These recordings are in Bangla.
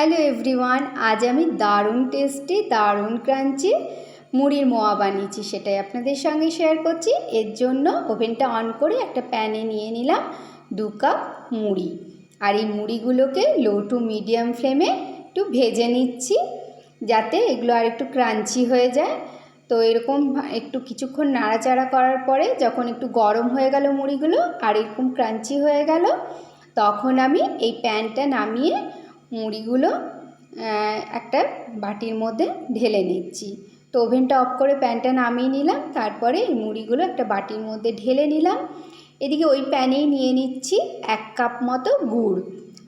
হ্যালো এভরিওয়ান আজ আমি দারুণ টেস্টি দারুণ ক্রাঞ্চি মুড়ির মোয়া বানিয়েছি, সেটাই আপনাদের সঙ্গে শেয়ার করছি। এর জন্য ওভেনটা অন করে একটা প্যানে নিয়ে নিলাম দু কাপ মুড়ি। আর এই মুড়িগুলোকে লো টু মিডিয়াম ফ্লেমে একটু ভেজে নিচ্ছি, যাতে এগুলো আর একটু ক্রাঞ্চি হয়ে যায়। তো এরকম একটু কিছুক্ষণ নাড়াচাড়া করার পরে যখন একটু গরম হয়ে গেল মুড়িগুলো আর এরকম ক্রাঞ্চি হয়ে গেল, তখন আমি এই প্যানটা নামিয়ে মুড়িগুলো একটা বাটির মধ্যে ঢেলে নিচ্ছি। তো ওভেনটা অফ করে প্যানটা নামিয়ে নিলাম, তারপরে এই মুড়িগুলো একটা বাটির মধ্যে ঢেলে নিলাম। এদিকে ওই প্যানেই নিয়ে নিচ্ছি এক কাপ মতো গুড়।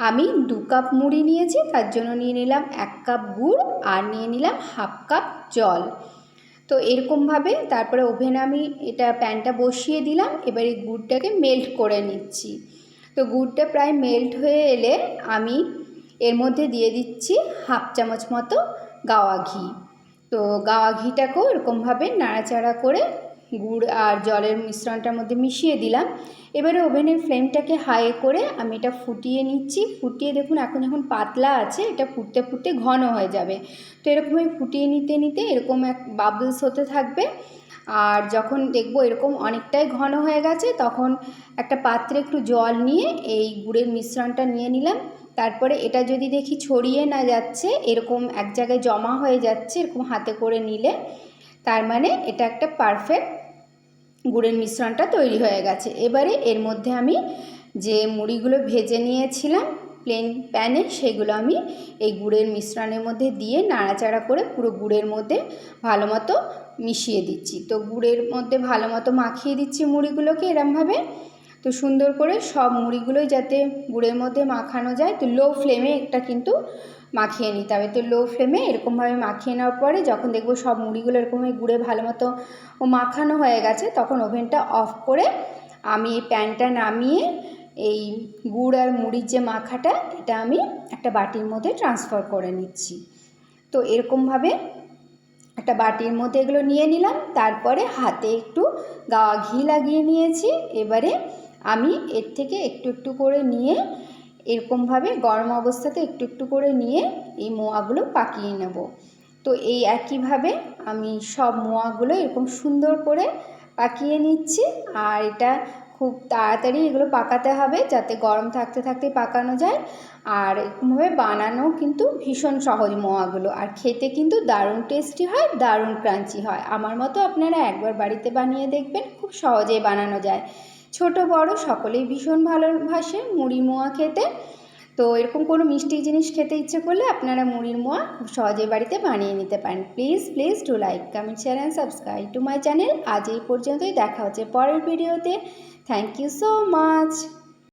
আমি দু কাপ মুড়ি নিয়েছি, তার জন্য নিয়ে নিলাম এক কাপ গুড় আর নিয়ে নিলাম হাফ কাপ জল। তো এরকমভাবে তারপরে ওভেনে আমি এটা প্যানটা বসিয়ে দিলাম, এবার গুড়টাকে মেল্ট করে নিচ্ছি। তো গুড়টা প্রায় মেল্ট হয়ে এলে আমি মধ্যে দিয়ে দিচ্ছি হাফ চামচ মতো গাওয়া ঘি। তো গাওয়া ঘিটাকেও এরকমভাবে নাড়াচাড়া করে গুড় আর জলের মিশ্রণটার মধ্যে মিশিয়ে দিলাম। এবারে ওভেনের ফ্লেমটাকে হাই করে আমি এটা ফুটিয়ে নিচ্ছি। ফুটিয়ে দেখুন, এখন যখন পাতলা আছে, এটা ফুটতে ফুটতে ঘন হয়ে যাবে। তো এরকমভাবে ফুটিয়ে নিতে নিতে এরকম এক বাবলস হতে থাকবে। আর যখন দেখব এরকম অনেকটাই ঘন হয়ে গেছে, তখন একটা পাত্রে একটু জল নিয়ে এই গুড়ের মিশ্রণটা নিয়ে নিলাম। তারপরে এটা যদি দেখি ছড়িয়ে না যাচ্ছে, এরকম এক জায়গায় জমা হয়ে যাচ্ছে, এরকম হাতে করে নিলে, তার মানে এটা একটা পারফেক্ট গুড়ের মিশ্রণটা তৈরি হয়ে গেছে। এবারে এর মধ্যে আমি যে মুড়িগুলো ভেজে নিয়েছিলাম প্লেন প্যানে সেগুলো আমি এই গুড়ের মিশ্রণের মধ্যে দিয়ে নাড়াচাড়া করে পুরো গুড়ের মধ্যে ভালো মতো মিশিয়ে দিচ্ছি। তো গুড়ের মধ্যে ভালো মতো মাখিয়ে দিচ্ছি মুড়িগুলোকে এরমভাবে। তো সুন্দর করে সব মুড়িগুলোই যাতে গুড়ের মধ্যে মাখানো যায়, তো লো ফ্লেমে একটা কিন্তু মাখিয়ে নিতে হবে। তো লো ফ্লেমে এরকমভাবে মাখিয়ে নেওয়ার পরে যখন দেখব সব মুড়িগুলো এরকমভাবে গুড়ে ভালো মতো মাখানো হয়ে গেছে, তখন ওভেনটা অফ করে আমি এই প্যানটা নামিয়ে এই গুড় আর মুড়ির যে মাখাটা, এটা আমি একটা বাটির মধ্যে ট্রান্সফার করে নিচ্ছি। তো এরকমভাবে একটা বাটির মধ্যে এগুলো নিয়ে নিলাম, তারপরে হাতে একটু গাওয়া ঘি লাগিয়ে নিয়েছি। এবারে আমি এর থেকে একটু একটু করে নিয়ে এরকমভাবে গরম অবস্থাতে একটু একটু করে নিয়ে এই মোয়াগুলো পাকিয়ে নেব। তো এই একইভাবে আমি সব মোয়াগুলো এরকম সুন্দর করে পাকিয়ে নিচ্ছি, আর এটা খুব তাড়াতাড়ি এগুলো পাকাতে হবে যাতে গরম থাকতে থাকতে পাকানো যায়। আর এরকমভাবে বানানো কিন্তু ভীষণ সহজ মোয়াগুলো। আর খেতে কিন্তু দারুণ টেস্টি হয়, দারুণ ক্রাঞ্চি হয়। আমার মতো আপনারা একবার বাড়িতে বানিয়ে দেখবেন, খুব সহজেই বানানো যায়। ছোট বড় সকলেই ভীষণ ভালোবাসে মুড়ি মোয়া খেতে। তো এরকম কোনো মিষ্টি জিনিস খেতে ইচ্ছে করলে আপনারা মুড়ির মোয়া সহজে বাড়িতে বানিয়ে নিতে পারেন। Please please to like comment share and subscribe to my channel আজ এই পর্যন্তই। দেখা হচ্ছে পরের ভিডিওতে থ্যাংক ইউ সো মাচ